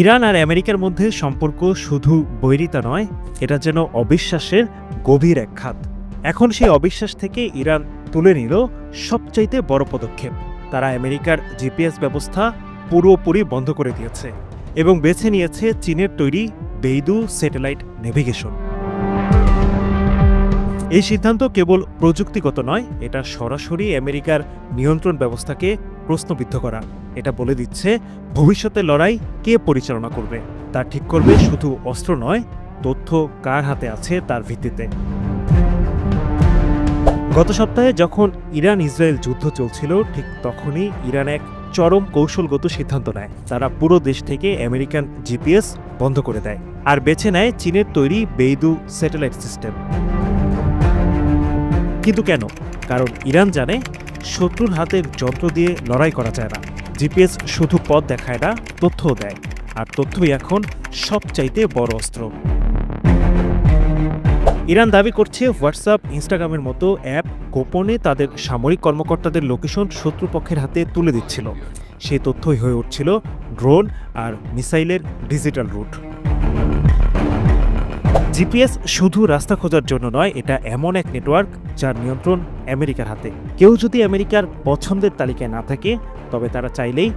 Iran আর আমেরিকার মধ্যে সম্পর্ক শুধু বৈরিতা নয়, এটা যেন অবিশ্বাসের গভীর এক খাত। এখন সেই অবিশ্বাস থেকে ইরান তুলে নিল সবচাইতে বড় পদক্ষেপ। তারা আমেরিকার জিপিএস ব্যবস্থা পুরোপুরি বন্ধ করে দিয়েছে এবং বেছে নিয়েছে চীনের তৈরি বেইদু স্যাটেলাইট নেভিগেশন। এই সিদ্ধান্ত কেবল প্রযুক্তিগত নয়, এটা সরাসরি আমেরিকার নিয়ন্ত্রণ ব্যবস্থাকে প্রশ্নবিদ্ধ করা। এটা বলে দিচ্ছে ভবিষ্যতের লড়াই কে পরিচালনা করবে? তা ঠিক করবে শুধু অস্ত্র নয়, তথ্য কার হাতে আছে তার ভিত্তিতে। গত সপ্তাহে যখন ইরান ইসরায়েল যুদ্ধ চলছিল, ঠিক তখনই ইরান এক চরম কৌশলগত সিদ্ধান্ত নেয়। তারা পুরো দেশ থেকে আমেরিকান জিপিএস বন্ধ করে দেয় আর বেছে নেয় চীনের তৈরি বেইদু স্যাটেলাইট সিস্টেম। কিন্তু কেন? কারণ ইরান জানে শত্রুর হাতের যন্ত্র দিয়ে লড়াই করা যায় না। জিপিএস শুধু পথ দেখায় না, তথ্যও দেয়। আর তথ্যই এখন সবচাইতে বড় অস্ত্র। ইরান দাবি করছে, হোয়াটসঅ্যাপ, ইনস্টাগ্রামের মতো অ্যাপ গোপনে তাদের সামরিক কর্মকর্তাদের লোকেশন শত্রুপক্ষের হাতে তুলে দিচ্ছিল। সেই তথ্যই হয়ে উঠছিল ড্রোন আর মিসাইলের ডিজিটাল রুট। জিপিএস শুধু রাস্তা খোঁজার জন্য নয়, এটা এমন এক নেটওয়ার্ক যার নিয়ন্ত্রণ আমেরিকার হাতে। কেউ যদি আমেরিকার পছন্দের তালিকায় না থাকে, তবে তারা চাইলেই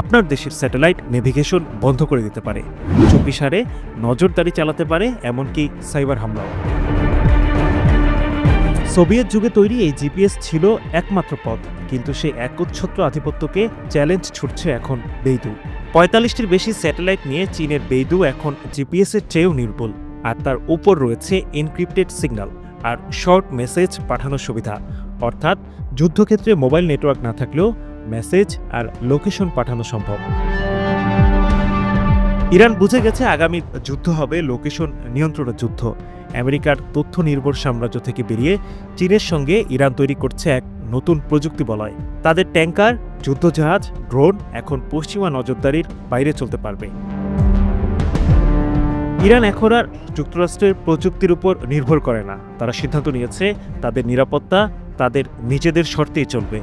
আপনার দেশের স্যাটেলাইট নেভিগেশন বন্ধ করে দিতে পারে। চব্বিশারে নজরদারি চালাতে পারে এমনকি সাইবার হামলাও। সোভিয়েত যুগে তৈরি এই জিপিএস ছিল একমাত্র পথ, কিন্তু সেই একচ্ছত্র আধিপত্যকে চ্যালেঞ্জ ছুটছে এখন বেইদু। পঁয়তাল্লিশটির বেশি স্যাটেলাইট নিয়ে চীনের বেইদু এখন জিপিএসের চেয়েও নির্ভুল আর তার উপর রয়েছে এনক্রিপ্টেড সিগন্যাল আর শর্ট মেসেজ পাঠানোর সুবিধা। অর্থাৎ যুদ্ধক্ষেত্রে মোবাইল নেটওয়ার্ক না থাকলেও মেসেজ আর লোকেশন পাঠানো সম্ভব। ইরান বুঝে গেছে আগামী যুদ্ধ হবে লোকেশন নিয়ন্ত্রণের যুদ্ধ। আমেরিকার তথ্য নির্ভর সাম্রাজ্য থেকে বেরিয়ে চীনের সঙ্গে ইরান তৈরি করছে এক নতুন প্রযুক্তি বলয় তাদের ট্যাঙ্কার যুদ্ধজাহাজ, ড্রোন এখন পশ্চিমা নজরদারির বাইরে চলতে পারবে। ইরান এখন আর যুক্তরাষ্ট্রের প্রযুক্তির উপর নির্ভর করে না। তারা সিদ্ধান্ত নিয়েছে, তাদের নিরাপত্তা, তাদের নিজেদের শর্তেই চলবে।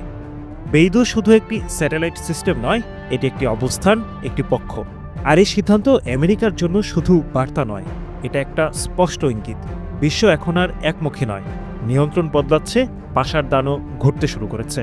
বেইদু শুধু একটি স্যাটেলাইট সিস্টেম নয়, এটি একটি অবস্থান, একটি পক্ষ। আর এই সিদ্ধান্ত আমেরিকার জন্য শুধু বার্তা নয়, এটা একটা স্পষ্ট ইঙ্গিত। বিশ্ব এখন আর একমুখী নয়। নিয়ন্ত্রণ বদলাচ্ছে, পাশার দানও ঘটতে শুরু করেছে।